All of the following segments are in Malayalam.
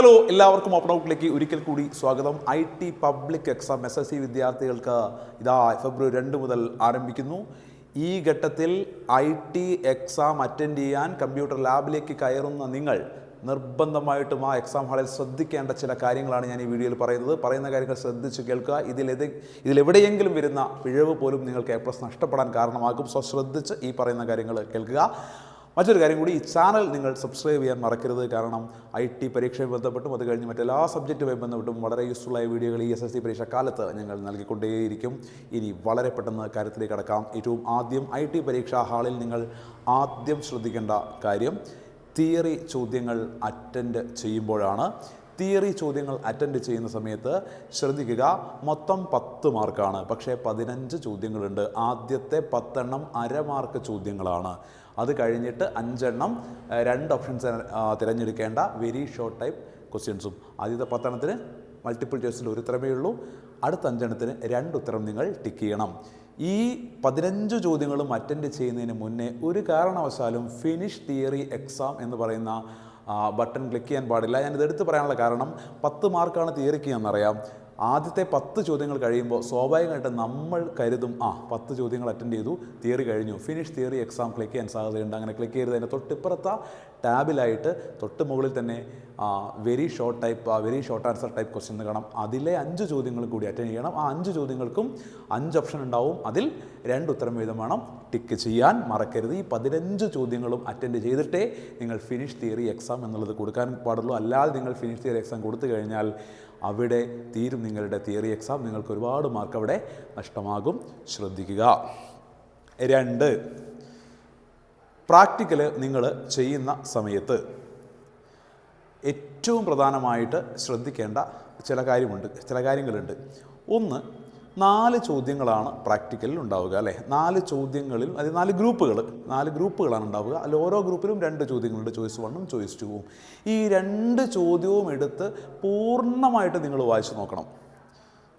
ഹലോ എല്ലാവർക്കും ഓപ്പൺ ഔട്ടിലേക്ക് ഒരിക്കൽ കൂടി സ്വാഗതം. I T public exam S S C വിദ്യാർത്ഥികൾക്ക് ഇതാ ഫെബ്രുവരി രണ്ട് മുതൽ ആരംഭിക്കുന്നു. ഈ ഘട്ടത്തിൽ ഐ ടി എക്സാം അറ്റൻഡ് ചെയ്യാൻ കമ്പ്യൂട്ടർ ലാബിലേക്ക് കയറുന്ന നിങ്ങൾ നിർബന്ധമായിട്ടും ആ എക്സാം ഹാളിൽ ശ്രദ്ധിക്കേണ്ട ചില കാര്യങ്ങളാണ് ഞാൻ ഈ വീഡിയോയിൽ പറയുന്നത്. പറയുന്ന കാര്യങ്ങൾ ശ്രദ്ധിച്ച് കേൾക്കുക. ഇതിലെത് ഇതിലെവിടെയെങ്കിലും വരുന്ന പിഴവ് പോലും നിങ്ങൾക്ക് എ പ്ലസ് നഷ്ടപ്പെടാൻ കാരണമാകും. സോ ശ്രദ്ധിച്ച് ഈ പറയുന്ന കാര്യങ്ങൾ കേൾക്കുക. മറ്റൊരു കാര്യം കൂടി ഈ ചാനൽ നിങ്ങൾ സബ്സ്ക്രൈബ് ചെയ്യാൻ മറക്കരുത്. കാരണം ഐ ടി പരീക്ഷയുമായി ബന്ധപ്പെട്ടും അത് കഴിഞ്ഞ് മറ്റെല്ലാ സബ്ജക്റ്റുമായി ബന്ധപ്പെട്ടും വളരെ യൂസ്ഫുള്ളായ വീഡിയോകൾ ഈ എസ് എസ് സി പരീക്ഷ കാലത്ത് ഞങ്ങൾ നൽകിക്കൊണ്ടേയിരിക്കും. ഇനി വളരെ പെട്ടെന്ന് കാര്യത്തിലേക്ക് കടക്കാം. ഏറ്റവും ആദ്യം ഐ ടി പരീക്ഷാ ഹാളിൽ നിങ്ങൾ ആദ്യം ശ്രദ്ധിക്കേണ്ട കാര്യം തിയറി ചോദ്യങ്ങൾ അറ്റൻഡ് ചെയ്യുമ്പോഴാണ്. തിയറി ചോദ്യങ്ങൾ അറ്റൻഡ് ചെയ്യുന്ന സമയത്ത് ശ്രദ്ധിക്കുക. മൊത്തം പത്ത് മാർക്കാണ്. പക്ഷേ പതിനഞ്ച് ചോദ്യങ്ങളുണ്ട്. ആദ്യത്തെ പത്തെണ്ണം അര മാർക്ക് ചോദ്യങ്ങളാണ്. അത് കഴിഞ്ഞിട്ട് അഞ്ചെണ്ണം രണ്ട് ഓപ്ഷൻസ് തിരഞ്ഞെടുക്കേണ്ട വെരി ഷോർട്ട് ടൈപ്പ് ക്വസ്റ്റ്യൻസും ആദ്യത്തെ പത്തെണ്ണത്തിന് മൾട്ടിപ്പിൾ ചോയ്സിൽ ഒരു ഉത്തരമേ ഉള്ളൂ. അടുത്ത അഞ്ചെണ്ണത്തിന് രണ്ട് ഉത്തരം നിങ്ങൾ ടിക്ക് ചെയ്യണം. ഈ പതിനഞ്ച് ചോദ്യങ്ങളും അറ്റൻഡ് ചെയ്യുന്നതിന് മുന്നേ ഒരു കാരണവശാലും ഫിനിഷ് തിയറി എക്സാം എന്ന് പറയുന്ന ബട്ടൺ ക്ലിക്ക് ചെയ്യാൻ പാടില്ല. ഞാനിത് എടുത്ത് പറയാനുള്ള കാരണം പത്ത് മാർക്കാണ് തിയറിക്ക് എന്നറിയാം. ആദ്യത്തെ പത്ത് ചോദ്യങ്ങൾ കഴിയുമ്പോൾ സ്വാഭാവികമായിട്ട് നമ്മൾ കരുതും ആ പത്ത് ചോദ്യങ്ങൾ അറ്റൻഡ് ചെയ്തു തിയറി കഴിഞ്ഞു. ഫിനിഷ് തിയറി എക്സാം ക്ലിക്ക് ചെയ്യാൻ സാധ്യതയുണ്ട്. അങ്ങനെ ക്ലിക്ക് ചെയ്ത് അതിന്റെ തൊട്ടിപ്പുറത്ത ടാബിലായിട്ട് തൊട്ട് മുകളിൽ തന്നെ വെരി ഷോർട്ട് ടൈപ്പ് ആ very short answer type question കാണാം. അതിലെ അഞ്ച് ചോദ്യങ്ങൾ കൂടി അറ്റൻഡ് ചെയ്യണം. ആ അഞ്ച് ചോദ്യങ്ങൾക്കും അഞ്ച് ഓപ്ഷൻ ഉണ്ടാവും. അതിൽ രണ്ട് ഉത്തരം വീതം വേണം. ടിക്ക് ചെയ്യാൻ മറക്കരുത്. ഈ പതിനഞ്ച് ചോദ്യങ്ങളും അറ്റൻഡ് ചെയ്തിട്ടേ നിങ്ങൾ ഫിനിഷ് തിയറി എക്സാം എന്നുള്ളത് കൊടുക്കാൻ പാടുള്ളൂ. അല്ലാതെ നിങ്ങൾ ഫിനിഷ് തിയറി എക്സാം കൊടുത്തു കഴിഞ്ഞാൽ അവിടെ തീരും നിങ്ങളുടെ തിയറി എക്സാം നിങ്ങൾക്ക് ഒരുപാട് മാർക്ക് അവിടെ നഷ്ടമാകും. ശ്രദ്ധിക്കുക. രണ്ട് പ്രാക്ടിക്കൽ നിങ്ങൾ ചെയ്യുന്ന സമയത്ത് ഏറ്റവും പ്രധാനമായിട്ട് ശ്രദ്ധിക്കേണ്ട ചില കാര്യമുണ്ട് ചില കാര്യങ്ങളുണ്ട്. ഒന്ന് നാല് ചോദ്യങ്ങളാണ് പ്രാക്ടിക്കലിൽ ഉണ്ടാവുക അല്ലേ? നാല് ചോദ്യങ്ങളിൽ അത് നാല് ഗ്രൂപ്പുകൾ നാല് ഗ്രൂപ്പുകളാണ് ഉണ്ടാവുക. അതിൽ ഓരോ ഗ്രൂപ്പിലും രണ്ട് ചോദ്യങ്ങളുണ്ട് ചോയ്സ് വണ്ണും ചോയ്സ് ടുവും ഈ രണ്ട് ചോദ്യവും എടുത്ത് പൂർണമായിട്ട് നിങ്ങൾ വായിച്ചു നോക്കണം.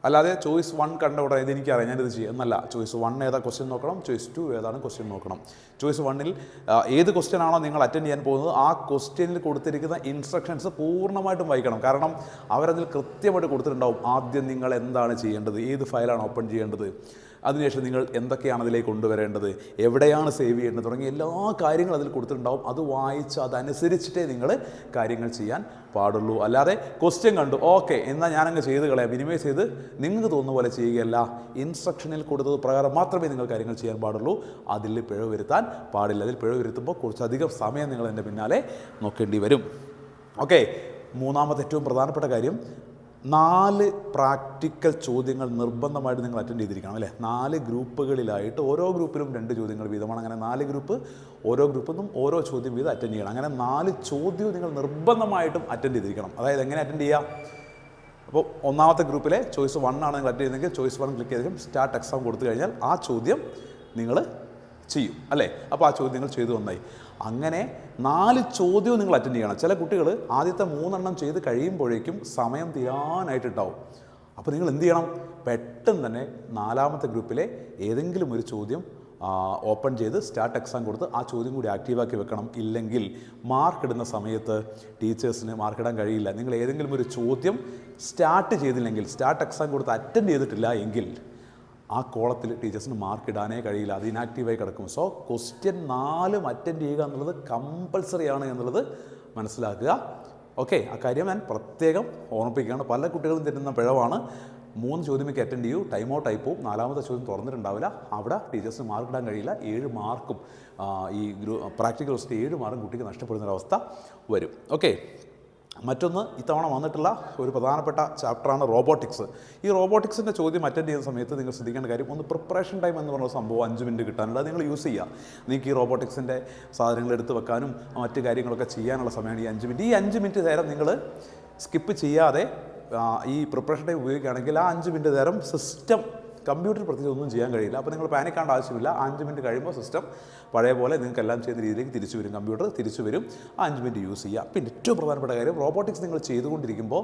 അല്ലാതെ ചോയ്സ് വൺ കണ്ട ഉടനെ ഇതെനിക്ക് അറിയാം ഞാനിത് ചെയ്യും. എന്നല്ല ചോയ്സ് വൺ ഏതാ ക്വസ്റ്റ്യൻ നോക്കണം ചോയ്സ് ടു ഏതാണ് ക്വസ്റ്റ്യൻ നോക്കണം. ചോയ്സ് വണ്ണിൽ ഏത് ക്വസ്റ്റ്യൻ ആണോ നിങ്ങൾ അറ്റൻഡ് ചെയ്യാൻ പോകുന്നത് ആ ക്വസ്റ്റ്യനിൽ കൊടുത്തിരിക്കുന്ന ഇൻസ്ട്രക്ഷൻസ് പൂർണമായിട്ടും വായിക്കണം. കാരണം അവരതിൽ കൃത്യമായിട്ട് കൊടുത്തിട്ടുണ്ടാവും ആദ്യം നിങ്ങൾ എന്താണ് ചെയ്യേണ്ടത് ഏത് ഫയലാണ് ഓപ്പൺ ചെയ്യേണ്ടത്. അതിനുശേഷം നിങ്ങൾ എന്തൊക്കെയാണ് അതിലേക്ക് കൊണ്ടുവരേണ്ടത്? എവിടെയാണ് സേവ് ചെയ്യേണ്ടത്? തുടങ്ങിയ എല്ലാ കാര്യങ്ങളും അതിൽ കൊടുത്തിട്ടുണ്ടാവും. അത് വായിച്ച് അതനുസരിച്ചിട്ടേ നിങ്ങൾ കാര്യങ്ങൾ ചെയ്യാൻ പാടുള്ളൂ. അല്ലാതെ ക്വസ്റ്റ്യൻ കണ്ടു ഓക്കെ എന്നാൽ ഞാനങ്ങ് ചെയ്ത് കളയാം. മിനിമൈസ് ചെയ്ത് നിങ്ങൾക്ക് തോന്നുന്ന പോലെ ചെയ്യുകയല്ല. ഇൻസ്ട്രക്ഷനിൽ കൊടുത്തത് പ്രകാരം മാത്രമേ നിങ്ങൾ കാര്യങ്ങൾ ചെയ്യാൻ പാടുള്ളൂ. അതിൽ പിഴവ് വരുത്താൻ പാടില്ല. അതിൽ പിഴവ് വരുത്തുമ്പോൾ കുറച്ചധികം സമയം നിങ്ങൾ എന്റെ പിന്നാലെ നോക്കേണ്ടി വരും. ഓക്കെ മൂന്നാമത്തെ ഏറ്റവും പ്രധാനപ്പെട്ട കാര്യം നാല് പ്രാക്ടിക്കൽ ചോദ്യങ്ങൾ നിർബന്ധമായിട്ട് നിങ്ങൾ അറ്റൻഡ് ചെയ്തിരിക്കണം അല്ലേ? നാല് ഗ്രൂപ്പുകളിലായിട്ട് ഓരോ ഗ്രൂപ്പിലും രണ്ട് ചോദ്യങ്ങൾ വീതമാണ്. അങ്ങനെ നാല് ഗ്രൂപ്പ് ഓരോ ഗ്രൂപ്പിൽ നിന്നും ഓരോ ചോദ്യം വീതം അറ്റൻഡ് ചെയ്യണം. അങ്ങനെ നാല് ചോദ്യവും നിങ്ങൾ നിർബന്ധമായിട്ടും അറ്റൻഡ് ചെയ്തിരിക്കണം. അതായത് എങ്ങനെ അറ്റൻഡ് ചെയ്യാം? അപ്പോൾ ഒന്നാമത്തെ ഗ്രൂപ്പിലെ ചോയ്സ് വൺ ആണ് നിങ്ങൾ അറ്റൻഡ് ചെയ്തെങ്കിൽ ചോയ്സ് വൺ ക്ലിക്ക് ചെയ്തതിനും സ്റ്റാർട്ട് എക്സാം കൊടുത്തു കഴിഞ്ഞാൽ ആ ചോദ്യം നിങ്ങൾ ചെയ്യും അല്ലേ? അപ്പോൾ ആ ചോദ്യം നിങ്ങൾ ചെയ്തു വന്നായി അങ്ങനെ നാല് ചോദ്യവും നിങ്ങൾ അറ്റൻഡ് ചെയ്യണം. ചില കുട്ടികൾ ആദ്യത്തെ മൂന്നെണ്ണം ചെയ്ത് കഴിയുമ്പോഴേക്കും സമയം തീരാനായിട്ടുണ്ടാവും. അപ്പോൾ നിങ്ങൾ എന്ത് ചെയ്യണം? പെട്ടെന്ന് തന്നെ നാലാമത്തെ ഗ്രൂപ്പിലെ ഏതെങ്കിലും ഒരു ചോദ്യം ഓപ്പൺ ചെയ്ത് സ്റ്റാർട്ട് എക്സാം കൊടുത്ത് ആ ചോദ്യം കൂടി ആക്റ്റീവാക്കി വെക്കണം. ഇല്ലെങ്കിൽ മാർക്ക് ഇടുന്ന സമയത്ത് ടീച്ചേഴ്സിന് മാർക്ക് ഇടാൻ കഴിയില്ല. നിങ്ങൾ ഏതെങ്കിലും ഒരു ചോദ്യം സ്റ്റാർട്ട് ചെയ്തില്ലെങ്കിൽ സ്റ്റാർട്ട് എക്സാം കൊടുത്ത് അറ്റൻഡ് ചെയ്തിട്ടില്ല എങ്കിൽ ആ കോളത്തിൽ ടീച്ചേഴ്സിന് മാർക്ക് ഇടാനേ കഴിയില്ല. അത് ഇനാക്റ്റീവായി കിടക്കും. സോ ക്വസ്റ്റ്യൻ നാലും അറ്റൻഡ് ചെയ്യുക എന്നുള്ളത് കമ്പൾസറി ആണ് എന്നുള്ളത് മനസ്സിലാക്കുക. ഓക്കെ ആ കാര്യം ഞാൻ പ്രത്യേകം ഓർമ്മിപ്പിക്കുകയാണ്. പല കുട്ടികളും തരുന്ന പിഴവാണ്. മൂന്ന് ചോദ്യമേക്ക് അറ്റൻഡ് ചെയ്യൂ. ടൈം ഔട്ട് ആയി പോവും. നാലാമത്തെ ചോദ്യം തുറന്നിട്ടുണ്ടാവില്ല. അവിടെ ടീച്ചേഴ്സിന് മാർക്ക് ഇടാൻ കഴിയില്ല. ഏഴ് മാർക്കും ഈ ഗ്രൂ പ്രാക്ടിക്കൽ ക്വസ്റ്റ് ഏഴ് മാർക്കും കുട്ടിക്ക് നഷ്ടപ്പെടുന്നൊരവസ്ഥ വരും. ഓക്കെ മറ്റൊന്ന് ഇത്തവണ വന്നിട്ടുള്ള ഒരു പ്രധാനപ്പെട്ട ചാപ്റ്ററാണ് റോബോട്ടിക്സ്. ഈ റോബോട്ടിക്സിന്റെ ചോദ്യം അറ്റൻഡ് ചെയ്യുന്ന സമയത്ത് നിങ്ങൾ ശ്രദ്ധിക്കേണ്ട കാര്യം ഒന്ന് പ്രിപ്പറേഷൻ ടൈം എന്ന് പറഞ്ഞ സംഭവം അഞ്ച് മിനിറ്റ് കിട്ടാനുള്ളത് നിങ്ങൾ യൂസ് ചെയ്യുക. നിങ്ങൾക്ക് ഈ റോബോട്ടിക്സിന്റെ സാധനങ്ങൾ എടുത്ത് വെക്കാനും മറ്റ് കാര്യങ്ങളൊക്കെ ചെയ്യാനുള്ള സമയമാണ് ഈ അഞ്ച് മിനിറ്റ് ഈ അഞ്ച് മിനിറ്റ് നേരം നിങ്ങൾ സ്കിപ്പ് ചെയ്യാതെ ഈ പ്രിപ്പറേഷൻ ടൈം ഉപയോഗിക്കുകയാണെങ്കിൽ ആ അഞ്ച് മിനിറ്റ് നേരം സിസ്റ്റം കമ്പ്യൂട്ടർ പ്രത്യേകിച്ച് ഒന്നും ചെയ്യാൻ കഴിയില്ല. അപ്പോൾ നിങ്ങൾ പാനിക്കാണ്ട ആവശ്യമില്ല. അഞ്ച് മിനിറ്റ് കഴിയുമ്പോൾ സിസ്റ്റം പഴയ പോലെ നിങ്ങൾക്ക് എല്ലാം ചെയ്യുന്ന രീതിയിലേക്ക് തിരിച്ചു വരും. കമ്പ്യൂട്ടർ തിരിച്ചു വരും. ആ അഞ്ച് മിനിറ്റ് യൂസ് ചെയ്യുക. പിന്നെ ഏറ്റവും പ്രധാനപ്പെട്ട കാര്യം റോബോട്ടിക്സ് നിങ്ങൾ ചെയ്തുകൊണ്ടിരിക്കുമ്പോൾ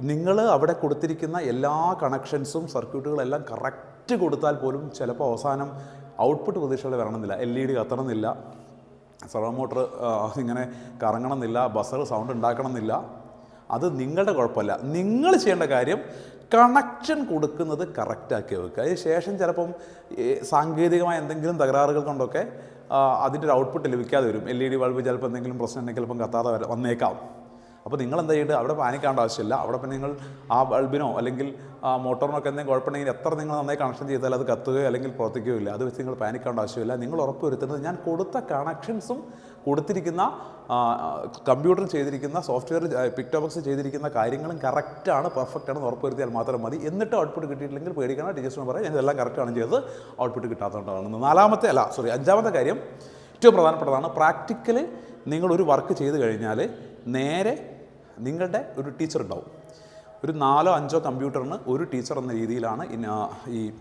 നിങ്ങൾ അവിടെ കൊടുത്തിരിക്കുന്ന എല്ലാ കണക്ഷൻസും സർക്യൂട്ടുകളെല്ലാം കറക്റ്റ് കൊടുത്താൽ പോലും ചിലപ്പോൾ അവസാനം ഔട്ട്പുട്ട് പ്രതീക്ഷയോടെ വരണമെന്നില്ല. എൽ ഇ ഡി കത്തണമെന്നില്ല. സർവോ മോട്ടർ ഇങ്ങനെ കറങ്ങണമെന്നില്ല. Buzzer sound ഉണ്ടാക്കണമെന്നില്ല. അത് നിങ്ങളുടെ കുഴപ്പമല്ല. നിങ്ങൾ ചെയ്യേണ്ട കാര്യം കണക്ഷൻ കൊടുക്കുന്നത് കറക്റ്റാക്കി വെക്കുക. അതിന് ശേഷം ചിലപ്പം സാങ്കേതികമായ എന്തെങ്കിലും തകരാറുകൾ കൊണ്ടൊക്കെ അതിന്റെ ഒരു ഔട്ട്പുട്ട് ലഭിക്കാതെ വരും. എൽ ഇ ഡി ബൾബ് ചിലപ്പോൾ എന്തെങ്കിലും പ്രശ്നം ഉണ്ടെങ്കിൽ ചിലപ്പം കത്താതെ വന്നേക്കാം. അപ്പോൾ നിങ്ങൾ എന്താ ചെയ്യേണ്ടത്? അവിടെ പാനിക്കാണ്ട ആവശ്യമില്ല. അവിടെ പിന്നെ നിങ്ങൾ ആ ബൾബിനോ അല്ലെങ്കിൽ ആ മോട്ടറിനൊക്കെ എന്തെങ്കിലും കുഴപ്പമുണ്ടെങ്കിൽ എത്ര നിങ്ങൾ നന്നായി കണക്ഷൻ ചെയ്താൽ അത് കത്തുകയോ അല്ലെങ്കിൽ പ്രവർത്തിക്കുകയോ ഇല്ല. അത് വെച്ച് നിങ്ങൾ പാനിക്കാണ്ട ആവശ്യമില്ല. നിങ്ങൾ ഉറപ്പ് വരുത്തുന്നത് ഞാൻ കൊടുത്ത കണക്ഷൻസും കൊടുത്തിരിക്കുന്ന കമ്പ്യൂട്ടറിൽ ചെയ്തിരിക്കുന്ന സോഫ്റ്റ്വെയർ പിക്ടോ ബോക്സ് ചെയ്തിരിക്കുന്ന കാര്യങ്ങളും കറക്റ്റാണ് പെർഫെക്റ്റ് ആണെന്ന് ഉറപ്പ് വരുത്തിയാൽ മാത്രം മതി. എന്നിട്ട് ഔട്ട്പുട്ട് കിട്ടിയിട്ടില്ലെങ്കിൽ പേടിക്കണം ടീച്ചേഴ്സിന് പറയാം ഞാൻ ഇതെല്ലാം ആണ് ചെയ്തത്. ഔട്ട്പുട്ട് കിട്ടാത്തതുകൊണ്ടാണ്. നാലാമത്തെ അല്ല സോറി അഞ്ചാമത്തെ കാര്യം ഏറ്റവും പ്രധാനപ്പെട്ടതാണ്. പ്രാക്ടിക്കൽ നിങ്ങൾ ഒരു വർക്ക് ചെയ്ത് കഴിഞ്ഞാൽ നേരെ നിങ്ങളുടെ ഒരു ടീച്ചർ ഉണ്ടാവും. ഒരു നാലോ അഞ്ചോ കമ്പ്യൂട്ടറിന് ഒരു ടീച്ചർ എന്ന രീതിയിലാണ് ഈ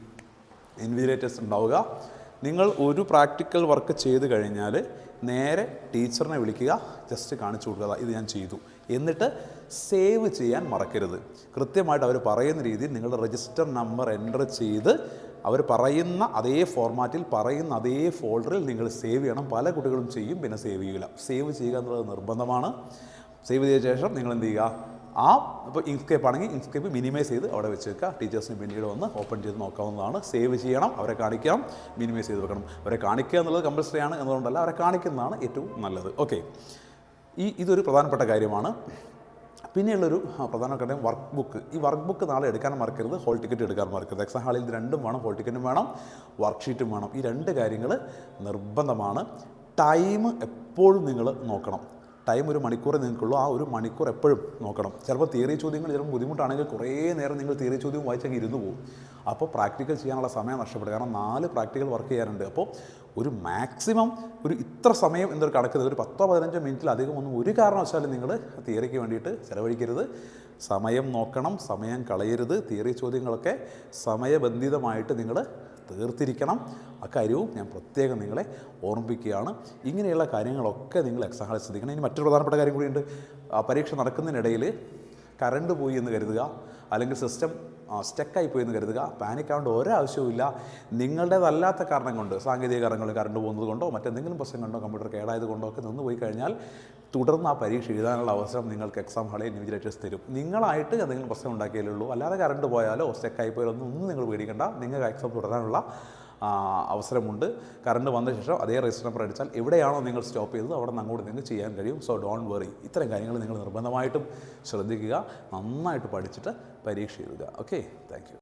ഇൻവിജിലേറ്റേഴ്സ് ഉണ്ടാവുക. നിങ്ങൾ ഒരു പ്രാക്ടിക്കൽ വർക്ക് ചെയ്ത് കഴിഞ്ഞാൽ നേരെ ടീച്ചറിനെ വിളിക്കുക ജസ്റ്റ് കാണിച്ചു കൊടുക്കുക ഇത് ഞാൻ ചെയ്തു. എന്നിട്ട് സേവ് ചെയ്യാൻ മറക്കരുത്. കൃത്യമായിട്ട് അവർ പറയുന്ന രീതിയിൽ നിങ്ങളുടെ രജിസ്റ്റർ നമ്പർ എന്റർ ചെയ്ത് അവർ പറയുന്ന അതേ ഫോർമാറ്റിൽ പറയുന്ന അതേ ഫോൾഡറിൽ നിങ്ങൾ സേവ് ചെയ്യണം. പല കുട്ടികളും ചെയ്യും പിന്നെ സേവ് ചെയ്യില്ല സേവ് ചെയ്യുക എന്നുള്ളത് നിർബന്ധമാണ്. സേവ് ചെയ്ത ശേഷം നിങ്ങൾ എന്ത് ചെയ്യുക? ആ ഇപ്പോൾ ഇൻസ്കേപ്പ് ആണെങ്കിൽ ഇൻസ്കേപ്പ് മിനിമൈസ് ചെയ്ത് അവിടെ വെച്ച് വെക്കുക ടീച്ചേഴ്സിന് പിന്നീട് വന്ന് ഓപ്പൺ ചെയ്ത് നോക്കാവുന്നതാണ്. സേവ് ചെയ്യണം. അവരെ കാണിക്കാം മിനിമൈസ് ചെയ്ത് വെക്കണം. അവരെ കാണിക്കുക എന്നുള്ളത് കമ്പൽസറി ആണ് എന്നതുകൊണ്ടല്ല അവരെ കാണിക്കുന്നതാണ് ഏറ്റവും നല്ലത്. ഓക്കെ ഈ ഇതൊരു പ്രധാനപ്പെട്ട കാര്യമാണ്. പിന്നെയുള്ളൊരു പ്രധാന കാര്യം വർക്ക് ബുക്ക് ഈ വർക്ക് ബുക്ക് നാളെ എടുക്കാൻ മറക്കരുത്. ഹോൾ ടിക്കറ്റ് എടുക്കാൻ മറക്കരുത്. എക്സാം ഹാളിൽ രണ്ടും വേണം ഹോൾ ടിക്കറ്റും വേണം വർക്ക് ഷീറ്റും വേണം. ഈ രണ്ട് കാര്യങ്ങൾ നിർബന്ധമാണ്. ടൈം എപ്പോഴും നിങ്ങൾ നോക്കണം. ടൈം ഒരു മണിക്കൂറേ നിങ്ങൾക്കുള്ളൂ. ആ ഒരു മണിക്കൂർ എപ്പോഴും നോക്കണം. ചിലപ്പോൾ തിയറി ചോദ്യങ്ങൾ ചിലപ്പോൾ ബുദ്ധിമുട്ടാണെങ്കിൽ കുറേ നേരം നിങ്ങൾ തിയറി ചോദ്യം വായിച്ചെങ്കിൽ ഇരുന്ന് പോകും. അപ്പോൾ പ്രാക്ടിക്കൽ ചെയ്യാനുള്ള സമയം നഷ്ടപ്പെടും. കാരണം നാല് പ്രാക്ടിക്കൽ വർക്ക് ചെയ്യാനുണ്ട്. അപ്പോൾ ഒരു മാക്സിമം ഒരു ഇത്ര സമയം എന്നൊരു കടക്കുന്നത് ഒരു പത്തോ പതിനഞ്ചോ മിനിറ്റിലധികം ഒന്നും ഒരു കാരണവശാലും നിങ്ങൾ തിയറിക്ക് വേണ്ടിയിട്ട് ചിലവഴിക്കരുത്. സമയം നോക്കണം. സമയം കളയരുത്. തിയറി ചോദ്യങ്ങളൊക്കെ സമയബന്ധിതമായിട്ട് നിങ്ങൾ തീർത്തിരിക്കണം. അക്കാര്യവും ഞാൻ പ്രത്യേകം നിങ്ങളെ ഓർമ്മിപ്പിക്കുകയാണ്. ഇങ്ങനെയുള്ള കാര്യങ്ങളൊക്കെ നിങ്ങൾ എക്സാം ഹാളിൽ ശ്രദ്ധിക്കണം. ഇനി മറ്റൊരു പ്രധാനപ്പെട്ട കാര്യം കൂടിയുണ്ട്. പരീക്ഷ നടക്കുന്നതിനിടയിൽ കറണ്ട് പോയി എന്ന് കരുതുക അല്ലെങ്കിൽ സിസ്റ്റം സ്റ്റക്കായി പോയി എന്ന് കരുതുക. പാനിക് ആവേണ്ട ഒരാവശ്യവുമില്ല നിങ്ങളുടേതല്ലാത്ത കാരണം കൊണ്ട് സാങ്കേതിക കാരണങ്ങൾ കറണ്ട് പോകുന്നത് കൊണ്ടോ മറ്റെന്തെങ്കിലും പ്രശ്നം കൊണ്ടോ കമ്പ്യൂട്ടർ കേടായത് കൊണ്ടോ ഒക്കെ നിന്ന് പോയി കഴിഞ്ഞാൽ തുടർന്ന് ആ പരീക്ഷ എഴുതാനുള്ള അവസരം നിങ്ങൾക്ക് എക്സാം ഹാളിൽ ഇൻവിജിലേറ്റേഴ്സ് തരും. നിങ്ങളായിട്ട് എന്തെങ്കിലും പ്രശ്നം ഉണ്ടാക്കിയാലേ ഉള്ളൂ. അല്ലാതെ കറണ്ട് പോയാലോ സ്റ്റക്കായി പോയാലോ ഒന്നും നിങ്ങൾ പേടിക്കേണ്ട. നിങ്ങൾക്ക് എക്സാം തുടരാനുള്ള അവസരമുണ്ട്. കറണ്ട് വന്ന ശേഷം അതേ രജിസ്റ്റർ നമ്പർ അടിച്ചാൽ എവിടെയാണോ നിങ്ങൾ സ്റ്റോപ്പ് ചെയ്തത് അവിടെ നിന്ന് അങ്ങോട്ട് നിങ്ങൾക്ക് ചെയ്യാൻ കഴിയും. സോ ഡോൺ വെറി ഇത്തരം കാര്യങ്ങൾ നിങ്ങൾ നിർബന്ധമായിട്ടും ശ്രദ്ധിക്കുക. നന്നായിട്ട് പഠിച്ചിട്ട് പരീക്ഷ എഴുതുക. Okay thank you